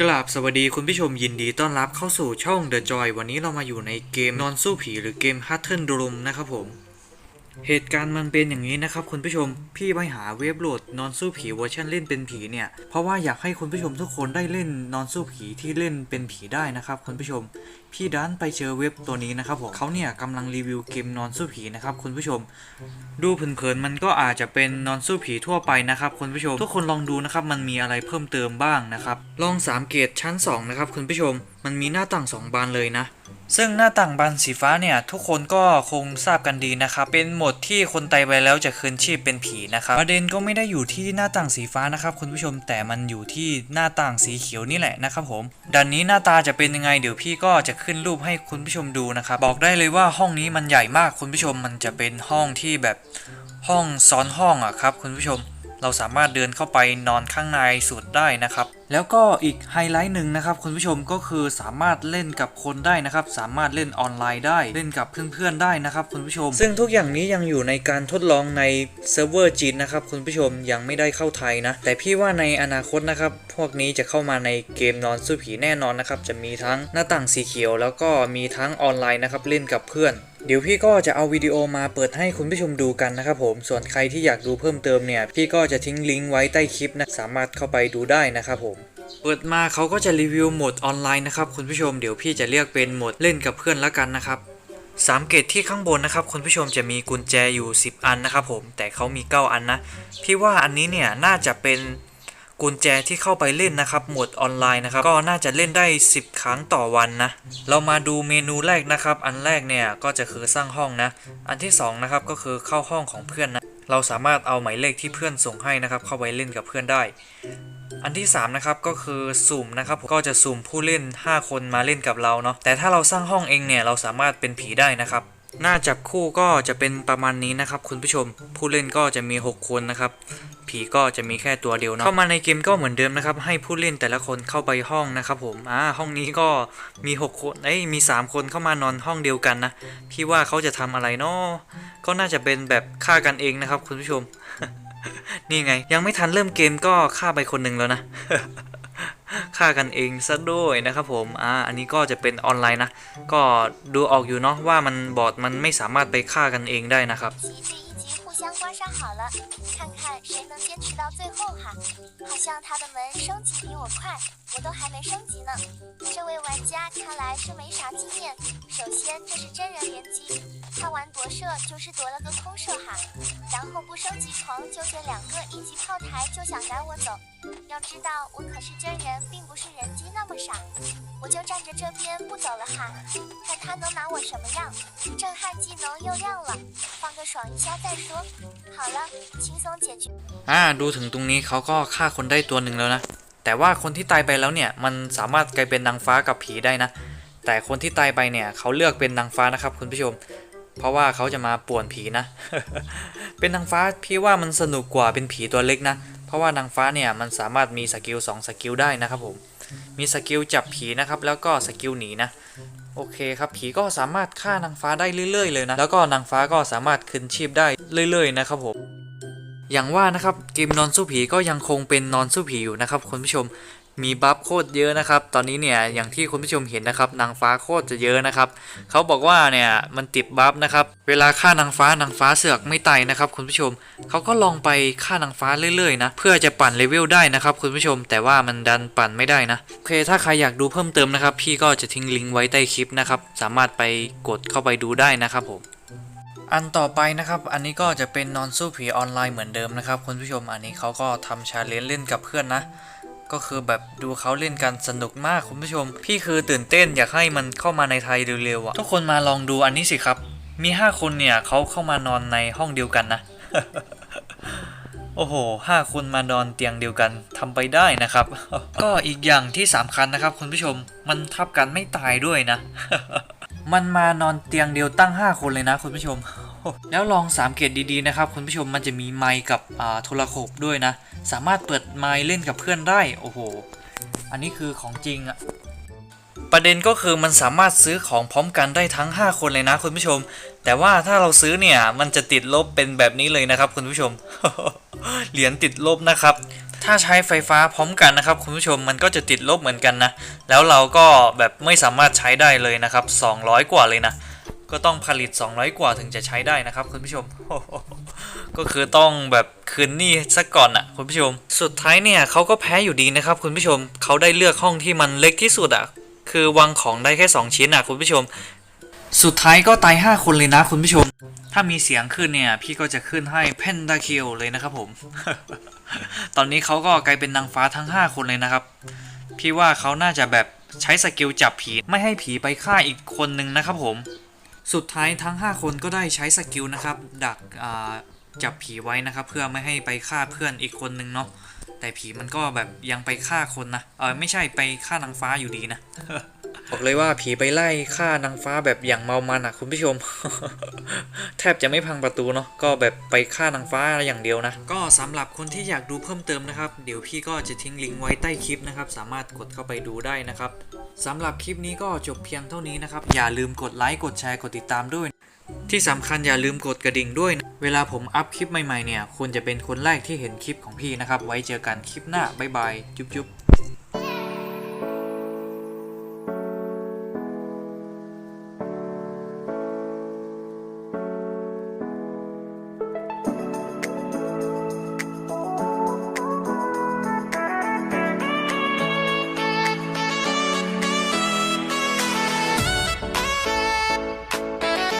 ก。ราบสวัสดีคุณผู้ชมยินดีต้อนรับเข้าสู่ช่อง The Joy วันนี้เรามาอยู่ในเกมนอนสู้ผีหรือเกม h a t t e n d r o m นะครับผม เหตุการณ์มันเป็นอย่างนี้นะครับคุณผู้ชม พี่ไปหาเว็บโหลดนอนสู้ผีเวอร์ชันเล่นเป็นผีเนี่ย เพราะว่าอยากให้คุณผู้ชมทุกคนได้เล่นนอนสู้ผีที่เล่นเป็นผีได้นะครับคุณผู้ชม พี่ดันไปเจอเว็บตัวนี้นะครับผมเขาเนี่ยกำลังรีวิวเกมนอนสู้ผีนะครับคุณผู้ชม ดูเผินๆมันก็อาจจะเป็นนอนสู้ผีทั่วไปนะครับคุณผู้ชม ทุกคนลองดูนะครับมันมีอะไรเพิ่มเติมบ้างนะครับลอง3เกรดชั้น2นะครับคุณผู้ชม มันมีหน้าต่าง2บานเลยนะ ซึ่งหน้าต่างบานสีฟ้าเนี่ยทุกคนก็คงทราบกันดีนะครับเป็นหมดที่คนตายไปแล้วจะคืนชีพเป็นผีนะครับประเด็นก็ไม่ได้อยู่ที่หน้าต่างสีฟ้านะครับคุณผู้ชมแต่มันอยู่ที่หน้าต่างสีเขียวนี่แหละนะครับผมดันนี้หน้าตาจะเป็นยังไงเดี๋ยวพี่ก็จะขึ้นรูปให้คุณผู้ชมดูนะครับบอกได้เลยว่าห้องนี้มันใหญ่มากคุณผู้ชมมันจะเป็นห้องที่แบบห้องซ้อนห้องอะครับคุณผู้ชมเราสามารถเดินเข้าไปนอนข้างในสุดได้นะครับ แล้วก็อีกไฮไลท์หนึ่งนะครับคุณผู้ชมก็คือสามารถเล่นกับคนได้นะครับ สามารถเล่นออนไลน์ได้เล่นกับเพื่อนๆได้นะครับคุณผู้ชม ซึ่งทุกอย่างนี้ยังอยู่ในการทดลองในเซิร์ฟเวอร์จีนนะครับคุณผู้ชมยังไม่ได้เข้าไทยนะ แต่พี่ว่าในอนาคตนะครับ พวกนี้จะเข้ามาในเกมนอนสู้ผีแน่นอนนะครับ จะมีทั้งหน้าต่างสีเขียว แล้วก็มีทั้งออนไลน์นะครับเล่นกับเพื่อนเดี๋ยวพี่ก็จะเอาวิดีโอมาเปิดให้คุณผู้ชมดูกันนะครับผม ส่วนใครที่อยากดูเพิ่มเติมเนี่ย พี่ก็จะทิ้งลิงก์ไว้ใต้คลิปนะ สามารถเข้าไปดูได้นะครับผม เปิดมาเขาก็จะรีวิวโหมดออนไลน์นะครับคุณผู้ชมเดี๋ยวพี่จะเรียกเป็นโหมดเล่นกับเพื่อนละกันนะครับสามเกตที่ข้างบนนะครับคุณผู้ชมจะมีกุญแจอยู่ 10 อันนะครับผมแต่เขามี 9 อันนะพี่ว่าอันนี้เนี่ยน่าจะเป็นกุญแจที่เข้าไปเล่นนะครับโหมดออนไลน์นะครับก็น่าจะเล่นได้ 10 ครั้งต่อวันนะเรามาดูเมนูแรกนะครับ อันแรกเนี่ยก็จะคือสร้างห้องนะ อันที่สองนะครับก็คือเข้าห้องของเพื่อนนะเราสามารถเอาหมายเลขที่เพื่อนส่งให้นะครับเข้าไปเล่นกับเพื่อนได้ อันที่ 3 นะครับ ก็คือสุ่มนะครับก็จะสุ่มผู้เล่น 5 คนมาเล่นกับเราเนาะแต่ถ้าเราสร้างห้องเองเนี่ย เราสามารถเป็นผีได้นะครับ หน้าจับคู่ก็จะเป็นประมาณนี้นะครับ คุณผู้ชมผู้เล่นก็จะมี 6 คนนะครับ ผีก็จะมีแค่ตัวเดียวเนาะเข้ามาในเกมก็เหมือนเดิมนะครับ ให้ผู้เล่นแต่ละคนเข้าไปห้องนะครับผมอ่าห้องนี้ก็มี 6 คนเอ้ยมี 3 คนเข้ามานอนห้องเดียวกันนะพี่ว่าเขาจะทำอะไรเนาะก็น่าจะเป็นแบบฆ่ากันเองนะครับ คุณผู้ชม นี่ไง ยังไม่ทันเริ่มเกมก็ฆ่าไปคนหนึ่งแล้วนะ ฆ่ากันเองซะด้วยนะครับผม อ่า อันนี้ก็จะเป็นออนไลน์นะ ก็ดูออกอยู่เนาะว่ามันบอร์ดมันไม่สามารถไปฆ่ากันเองได้นะครับ 题这一集互相关上好了，看看谁能坚持到最后哈。好像他的门升级比我快，我都还没升级呢。这位玩家看来是没啥经验。首先这是真人联机，他玩夺舍就是夺了个空射哈，然后不 升级床就捡两个一级炮台就想赶我走。要知道我可是真人，并不是人机那么傻，我就站着这边不走了哈，看他能拿我什么样。震撼技能又亮了，放个爽一下再说。好了，轻松解决。 อ่า ดูถึงตรงนี้เขาก็ฆ่าคนได้ตัวหนึ่งแล้วนะ แต่ว่าคนที่ตายไปแล้วเนี่ย มันสามารถกลายเป็นนางฟ้ากับผีได้นะ แต่คนที่ตายไปเนี่ยเขาเลือกเป็นนางฟ้านะครับคุณผู้ชม เพราะว่าเขาจะมาป่วนผีนะ เป็นนางฟ้าพี่ว่ามันสนุกกว่าเป็นผีตัวเล็กนะ เพราะว่านางฟ้าเนี่ยมันสามารถมีสกิล2สกิลได้นะครับผม มีสกิลจับผีนะครับแล้วก็สกิลหนีนะ โอเคครับผีก็สามารถฆ่านางฟ้าได้เรื่อยๆเลยนะ แล้วก็นางฟ้าก็สามารถคืนชีพได้เรื่อยๆนะครับผมอย่างว่านะครับเกมนอนสู้ผีก็ยังคงเป็นนอนสู้ผีอยู่นะครับคุณผู้ชม มีบัฟโคตรเยอะนะครับ ตอนนี้เนี่ยอย่างที่คุณผู้ชมเห็นนะครับ นางฟ้าโคตรจะเยอะนะครับ เขาบอกว่าเนี่ยมันติดบัฟนะครับ เวลาฆ่านางฟ้านางฟ้าเสือกไม่ตายนะครับ คุณผู้ชม เขาก็ลองไปฆ่านางฟ้าเรื่อยๆนะ เพื่อจะปั่นเลเวลได้นะครับ คุณผู้ชม แต่ว่ามันดันปั่นไม่ได้นะ โอเค ถ้าใครอยากดูเพิ่มเติมนะครับ พี่ก็จะทิ้งลิงก์ไว้ใต้คลิปนะครับ สามารถไปกดเข้าไปดูได้นะครับผมอันต่อไปนะครับ อันนี้ก็จะเป็นนอนสู้ผีออนไลน์เหมือนเดิมนะครับ คุณผู้ชม อันนี้เขาก็ทำชาเลนจ์เล่นกับเพื่อนนะ ก็คือแบบดูเขาเล่นกันสนุกมากคุณผู้ชม พี่คือตื่นเต้นอยากให้มันเข้ามาในไทยเร็วๆอะทุกคนมาลองดูอันนี้สิครับ มี 5 คนเนี่ยเขาเข้ามานอนในห้องเดียวกันนะโอ้โหห้าคนมานอนเตียงเดียวกันทำไปได้นะครับ ก็อีกอย่างที่สำคัญนะครับคุณผู้ชม มันทับกันไม่ตายด้วยนะ มันมานอนเตียงเดียวตั้ง 5 คนเลยนะคุณผู้ชม แล้วลองสังเกตดีๆนะครับคุณผู้ชมมันจะมีไมค์กับโทรโขงด้วยนะ สามารถเปิดไมค์เล่นกับเพื่อนได้โอ้โห อันนี้คือของจริงอะประเด็นก็คือมันสามารถซื้อของพร้อมกันได้ทั้ง 5 คนเลยนะคุณผู้ชม แต่ว่าถ้าเราซื้อเนี่ยมันจะติดลบเป็นแบบนี้เลยนะครับคุณผู้ชม เหรียญติดลบนะครับ ถ้าใช้ไฟฟ้าพร้อมกันนะครับ คุณผู้ชมมันก็จะติดลบเหมือนกันนะ แล้วเราก็แบบไม่สามารถใช้ได้เลยนะครับ 200 กว่าเลยนะ ก็ต้องผลิต 200 กว่าถึงจะใช้ได้นะครับคุณผู้ชม ก็คือต้องแบบคืนหนี้ซะก่อนอะคุณผู้ชม สุดท้ายเนี่ยเขาก็แพ้อยู่ดีนะครับคุณผู้ชมเขาได้เลือกห้องที่มันเล็กที่สุดอะคือวางของได้แค่ 2 ชิ้นอะคุณผู้ชม สุดท้ายก็ตาย 5 คนเลยนะคุณผู้ชม ถ้ามีเสียงขึ้นเนี่ย พี่ก็จะขึ้นให้เพนดาคิลเลยนะครับผม ตอนนี้เขาก็กลายเป็นนางฟ้าทั้ง 5 คนเลยนะครับ พี่ว่าเขาน่าจะแบบใช้สกิลจับผีไม่ให้ผีไปฆ่าอีกคนนึงนะครับผม สุดท้ายทั้ง 5 คนก็ได้ใช้สกิลนะครับ ดักจับผีไว้นะครับ เพื่อไม่ให้ไปฆ่าเพื่อนอีกคนนึงเนาะแต่ผีมันก็แบบยังไปฆ่าคนนะเออไม่ใช่ไปฆ่านางฟ้าอยู่ดีนะ บอกเลยว่าผีไปไล่ฆ่านางฟ้าแบบอย่างเมามันอะคุณผู้ชม แทบจะไม่พังประตูเนาะก็แบบไปฆ่านางฟ้าอย่างเดียวนะ ก็สำหรับคนที่อยากดูเพิ่มเติมนะครับ เดี๋ยวพี่ก็จะทิ้งลิงก์ไว้ใต้คลิปนะครับ สามารถกดเข้าไปดูได้นะครับสำหรับคลิปนี้ก็จบเพียงเท่านี้นะครับ อย่าลืมกดไลค์กดแชร์กดติดตามด้วย ที่สำคัญอย่าลืมกดกระดิ่งด้วยนะเวลาผมอัพคลิปใหม่ๆเนี่ยคุณจะเป็นคนแรกที่เห็นคลิปของพี่นะครับ ไว้เจอกันคลิปหน้าบ๊ายบาย จุ๊บๆ